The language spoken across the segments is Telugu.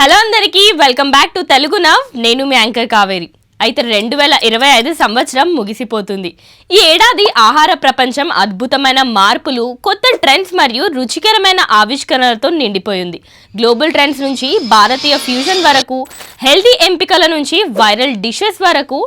హలో అందరికీ welcome back to Telugu now. నేను మీ యాంకర్ కావేరి. అయితే రెండు వేల ఇరవై ఐదు సంవత్సరం ముగిసిపోతుంది. ఈ ఏడాది ఆహార ప్రపంచం అద్భుతమైన మార్పులు కొత్త ట్రెండ్స్ మరియు రుచికరమైన ఆవిష్కరణలతో నిండిపోయింది. గ్లోబల్ ట్రెండ్స్ నుంచి భారతీయ ఫ్యూజన్ వరకు హెల్తీ ఎంపికల నుంచి వైరల్ డిషెస్ వరకు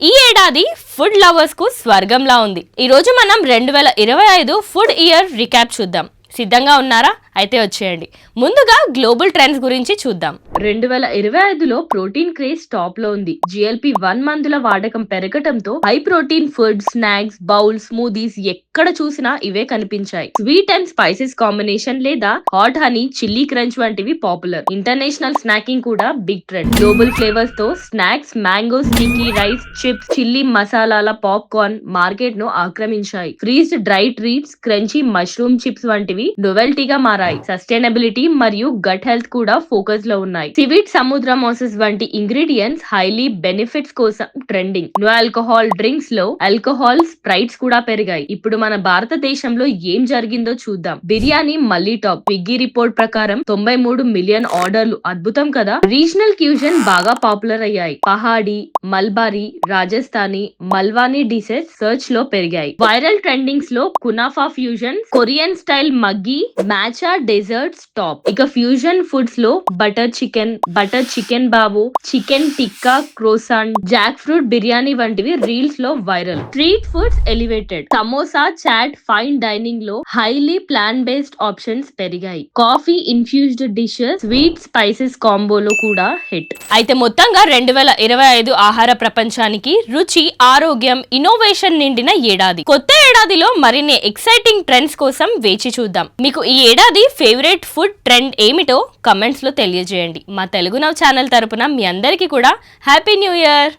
ఈ ఏడాది ఫుడ్ లవర్స్కు స్వర్గంలా ఉంది. ఈరోజు మనం రెండు వేల ఇరవై ఐదు ఫుడ్ ఇయర్ రికాప్ చూద్దాం. సిద్ధంగా ఉన్నారా? అయితే వచ్చేయండి. ముందుగా గ్లోబల్ ట్రెండ్స్ గురించి చూద్దాం. రెండు వేల ఇరవై ఐదులో ప్రోటీన్ క్రేజ్ టాప్లో ఉంది జిఎల్పి వన్ మందుల వాడకం పెరగటంతో high protein food snacks bowl smoothies ఎక్కడ చూసినా ఇవే కనిపించాయి. స్వీట్ అండ్ స్పైసెస్ కాంబినేషన్ లేదా హాట్ హనీ చిల్లీ క్రంచ్ వంటివి పాపులర్. ఇంటర్నేషనల్ స్నాకింగ్ కూడా big trend. Global ఫ్లేవర్స్తో snacks mango sticky rice chips chilli మసాలాల popcorn మార్కెట్ను ఆక్రమించాయి. Freezed dry treats crunchy mushroom chips వంటివి నొవెల్టీగా మారాయి. సస్టైనబిలిటీ మరియు గట్ హెల్త్ కూడా ఫోకస్లో ఉన్నాయి. సివిట్ సముద్ర మోసెస్ వంటి ఇంగ్రీడియంట్స్ హైలీ బెనిఫిట్స్ కోసం ట్రెండింగ్ నో ఆల్కహాల్ డ్రింక్స్లో ఆల్కహాల్ స్ప్రైట్స్ కూడా పెరిగాయి. ఇప్పుడు మన భారతదేశంలో ఏం జరిగిందో చూద్దాం. బిర్యానీ మళ్ళీ టాప్ విగ్గీ రిపోర్ట్ ప్రకారం తొంభై మూడు మిలియన్ ఆర్డర్లు అద్భుతం కదా? రీజనల్ క్యూజన్ బాగా పాపులర్ అయ్యాయి. పహాడి మల్బారీ రాజస్థానీ మల్వానీ డిషెస్ సర్చ్లో పెరిగాయి. Viral ట్రెండింగ్స్లో kunafa fusion Korean style Maggi matcha desserts top ఇక ఫ్యూజన్ ఫుడ్స్లో బటర్ చికెన్ బటర్ చికెన్ బాబు chicken tikka croissant jackfruit biryani వంటివి రీల్స్లో viral street foods elevated samosa chaat fine డైనింగ్లో highly plant based options పెరిగాయి. Coffee infused dishes sweet spices కాంబోలో కూడా హిట్ అయితే మొత్తంగా రెండు వేల ఇరవై ఐదు ఆహార ప్రపంచానికి రుచి ఆరోగ్యం ఇన్నోవేషన్ నిండిన ఏడాది. కొత్త ఏడాదిలో మరిన్ని ఎక్సైటింగ్ ట్రెండ్స్ కోసం వేచి చూద్దాం. మీకు ఈ ఏడాది ఫేవరెట్ ఫుడ్ ట్రెండ్ ఏమిటో కమెంట్స్లో తెలియజేయండి. మా తెలుగు నవ్ ఛానల్ తరపున మీ అందరికీ కూడా హ్యాపీ న్యూ ఇయర్!